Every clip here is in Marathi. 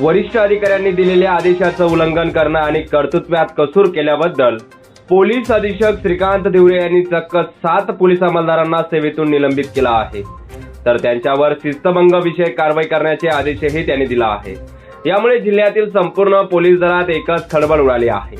वरिष्ठ अधिकाऱ्यांनी दिलेल्या आदेशाचं उल्लंघन करणं आणि कर्तृत्वात कसूर केल्याबद्दल पोलीस अधीक्षक श्रीकांत दिवरे यांनी चक्क सात पोलीस अंमलदारांना सेवेतून निलंबित केला आहे. तर त्यांच्यावर शिस्तभंग विषयक कारवाई करण्याचे आदेशही त्यांनी दिला आहे. यामुळे जिल्ह्यातील संपूर्ण पोलीस दलात एकच खळबळ उडाली आहे.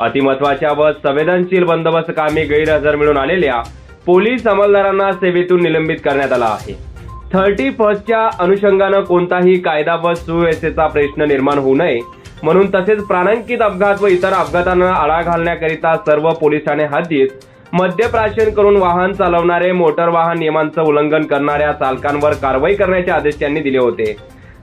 अतिमहत्वाच्या व संवेदनशील बंदोबस्त कामी गैरहजर मिळून आलेल्या पोलीस अंमलदारांना सेवेतून निलंबित करण्यात आला आहे. थर्टी फर्स्टच्या अनुषंगानं कोणताही कायदा व सुव्यवस्थेचा प्रश्न निर्माण होऊ नये. म्हणून तसेच प्राणांकित अपघात व इतर अपघातांना आळा घालण्याकरिता सर्व पोलीस ठाणे हद्दीत मद्यप्राशन करून वाहन चालवणारे मोटर वाहन नियमांचं उल्लंघन करणाऱ्या चालकांवर कारवाई करण्याचे आदेश त्यांनी दिले होते.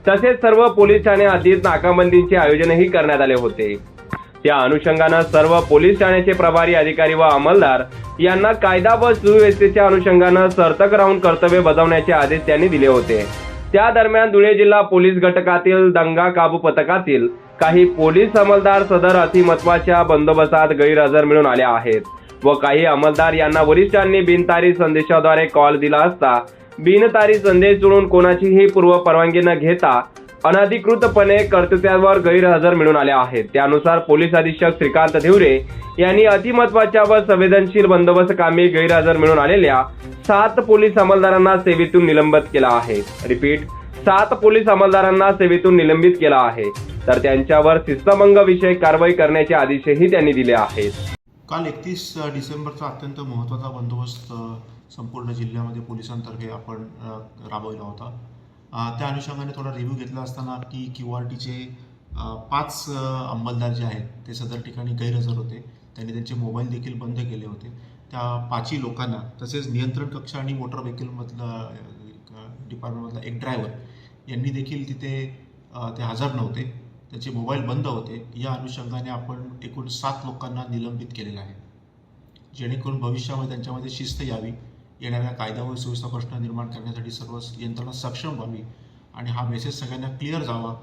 तसेच सर्व पोलीस ठाणे हद्दीत नाकाबंदीचे आयोजनही करण्यात आले होते. त्या अनुषंगानं सर्व पोलीस ठाण्याचे प्रभारी अधिकारी व अंमलदार यांना कायदा व सुव्यवस्थेच्या अनुषंगानं सर्तक राहून कर्तव्य बजावण्याचे आदेश त्यांनी दिले होते. त्या दरम्यान धुळे जिल्हा पोलीस घटकातील दंगा काबू पथकातील काही पोलीस अंमलदार सदर अतिमत्वाच्या बंदोबस्तात गैरहजर मिळून आले आहेत व काही अंमलदार यांना वरिष्ठांनी बिनतारी संदेशाद्वारे कॉल दिला असता बिनतारी संदेश जुळून कोणाचीही पूर्व परवानगी न घेता अनधिकृतपणे कर्तव्यावर गैरहजर मिळून आल्या आहेत. त्यानुसार पोलीस अधीक्षक श्रीकांत धिवरे यांनी अतिमहत्वाच्या व संवेदनशील बंदोबस्त कामी गैरहजर मिळून आलेल्या सात पोलीस अंमलदारांना सेवेतून निलंबित केला आहे. रिपीट सात पोलीस अंमलदारांना सेवेतून निलंबित केला आहे. तर त्यांच्यावर शिस्तभंग विषयक कारवाई करण्याचे आदेशही त्यांनी दिले आहेत. काल एकतीस डिसेंबरचा अत्यंत महत्त्वाचा बंदोबस्त संपूर्ण जिल्ह्यामध्ये पोलिसांतर्फे आपण राबवला होता. त्या अनुषंगाने थोडा रिव्ह्यू घेतला असताना की क्यू आर टीचे पाच अंमलदार जे आहेत ते सदर ठिकाणी गैरहजर होते. त्यांनी त्यांचे मोबाईल देखील बंद केले होते. त्या पाचही लोकांना तसेच नियंत्रण कक्ष आणि मोटर व्हेकलमधला डिपार्टमेंटमधला एक ड्रायव्हर यांनी देखील तिथे ते हजर नव्हते. त्याचे मोबाईल बंद होते. या अनुषंगाने आपण एकूण सात लोकांना निलंबित केलेलं आहे. जेणेकरून भविष्यामध्ये त्यांच्यामध्ये शिस्त यावी. येणाऱ्या कायदा व सुव्यवस्था प्रश्न निर्माण करण्यासाठी सर्व यंत्रणा सक्षम व्हावी आणि हा मेसेज सगळ्यांना क्लिअर जावा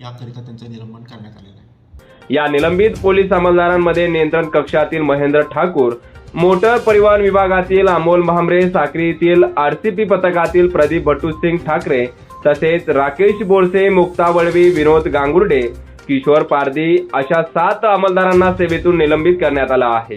याकरिता त्यांचं निलंबन करण्यात आलेलं आहे. या निलंबित पोलीस अंमलदारांमध्ये नियंत्रण कक्षातील महेंद्र ठाकूर मोटर परिवहन विभागातील अमोल भांबरे साक्रीतील आरसीपी पथकातील प्रदीप भट्टू सिंग ठाकरे तसेच राकेश बोरसे मुक्ता वळवी विनोद गांगुर्डे किशोर पारदी अशा सात अंमलदारांना सेवेतून निलंबित करण्यात आलं आहे.